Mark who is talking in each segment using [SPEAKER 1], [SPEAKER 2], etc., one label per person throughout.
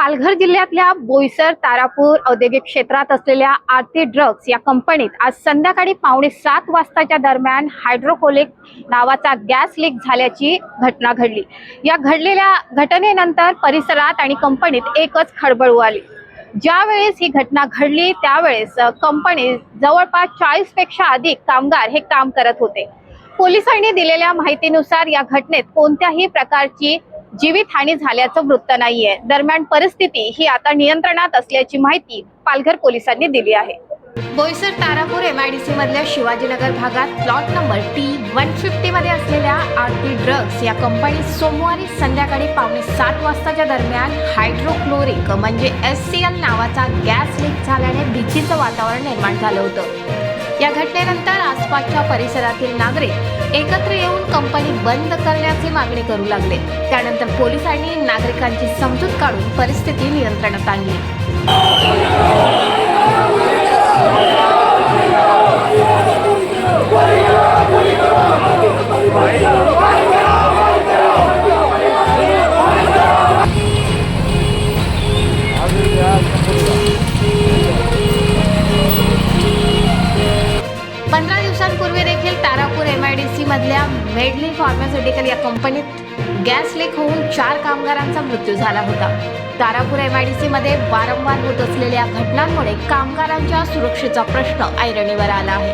[SPEAKER 1] पालघर जिल्ह्यातल्या बोईसर तारापूर औद्योगिक क्षेत्रात असलेल्या आरती ड्रग्ज या कंपनीत आज संध्याकाळी पावणे सात वाजताच्या दरम्यान हायड्रोकोलिक नावाचा गॅस लीक झाल्याची घटना घडली. या घडलेल्या घटनेनंतर परिसरात आणि कंपनीत एकच खळबळ उडाली. ज्यावेळेस ही घटना घडली त्यावेळेस कंपनी कंपनीत जवळपास चाळीसपेक्षा अधिक कामगार हे काम करत होते. पोलिसांनी दिलेल्या माहितीनुसार या घटनेत कोणत्याही प्रकारची जीवितहानी झाल्याचं वृत्त नाहीये. दरम्यान परिस्थिती ही आता नियंत्रणात असल्याची माहिती पालघर पोलिसांनी दिली आहे. बोईसर तारापूर एमआयडीसी मधल्या शिवाजीनगर भागात plot number T one fifty मध्ये असलेल्या आरती ड्रग्ज या कंपनीत सोमवारी संध्याकाळी पावणे सात वाजताच्या दरम्यान हायड्रोक्लोरिक म्हणजे एस सी एल नावाचा गॅस लीक झाल्याने भीतीचं वातावरण निर्माण झालं होतं. या घटनेनंतर आसपासच्या परिसरातील नागरिक एकत्र येऊन कंपनी बंद करण्याची मागणी करू लागले. त्यानंतर पोलिसांनी नागरिकांची समजूत काढून परिस्थिती नियंत्रणात आणली. मधल्या मेडली फार्मास्युटिकल या कंपनीत गॅस लीक होऊन चार कामगारांचा मृत्यू झाला होता. तारापूर एमआयडीसी मध्ये वारंवार होत असलेल्या घटनांमुळे कामगारांच्या सुरक्षेचा प्रश्न ऐरणीवर आला आहे.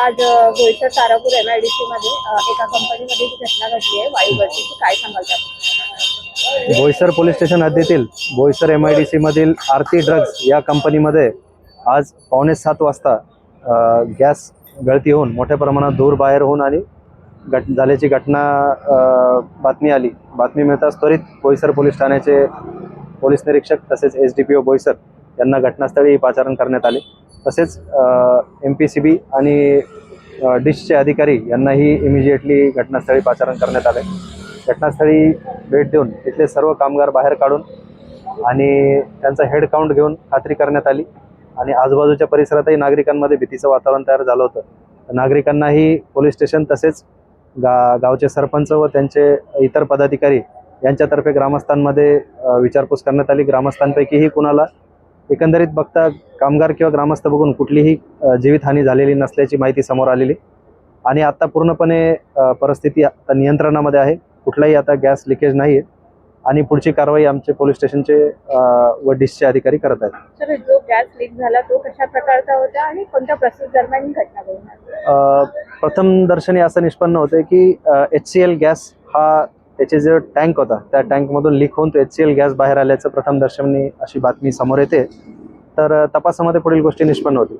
[SPEAKER 2] आज अ, Tarapur M I D C मध्ये एका कंपनीमध्ये घटना घडली आहे. वायू गळतीची काय सांगाल
[SPEAKER 3] बोईसर पोलीस स्टेशन हद्दीतील बोईसर एम आय डी सीमधील आरती ड्रग्ज या कंपनीमध्ये आज पावणे सात वाजता गॅस गळती होऊन मोठ्या प्रमाणात धूर बाहेर होऊन आणि घट झाल्याची घटना बातमी आली. बातमी मिळताच त्वरित बोईसर पोलीस ठाण्याचे पोलीस निरीक्षक तसेच S D P O Boisar यांना घटनास्थळी पाचारण करण्यात आले. तसेच एम पी सी बी आणि डिशचे अधिकारी यांनाही इमिजिएटली घटनास्थळी पाचारण करण्यात आले. घटनास्थळी भेट देऊन तिथले सर्व कामगार बाहेर काढून आणि त्यांचा हेड काउंट घेऊन खात्री करण्यात आली. आणि आजूबाजूच्या परिसरातही नागरिकांमध्ये भीतीचं वातावरण तयार झालं होतं. नागरिकांनाही पोलीस स्टेशन तसेच गा गावचे सरपंच व त्यांचे इतर पदाधिकारी यांच्यातर्फे ग्रामस्थांमध्ये विचारपूस करण्यात आली. ग्रामस्थांपैकीही कुणाला एकंदरीत बघता कामगार किंवा ग्रामस्थ बघून कुठलीही जीवितहानी झालेली नसल्याची माहिती समोर आलेली. आणि आत्ता पूर्णपणे परिस्थिती आता नियंत्रणामध्ये आहे. कुठलाही आता गॅस लिकेज नाही आहे आणि पुढची कारवाई आमचे पोलीस स्टेशनचे व डिशचे अधिकारी करत आहेत.
[SPEAKER 2] सर जो गॅस लीक झाला तो कशा प्रकारचा होता आणि कोणत्या प्रोसेस दरम्यान घटना घडून आली?
[SPEAKER 3] अ, प्रथम दर्शनी असं निष्पन्न होते की एच सी एल गॅस हा त्याचे जो टँक होता त्या टँकमधून लीक होऊन तो एच सी एल गॅस बाहेर आल्याचं प्रथम दर्शनी अशी बातमी समोर येते. तर तपासामध्ये पुढील गोष्टी निष्पन्न होतील.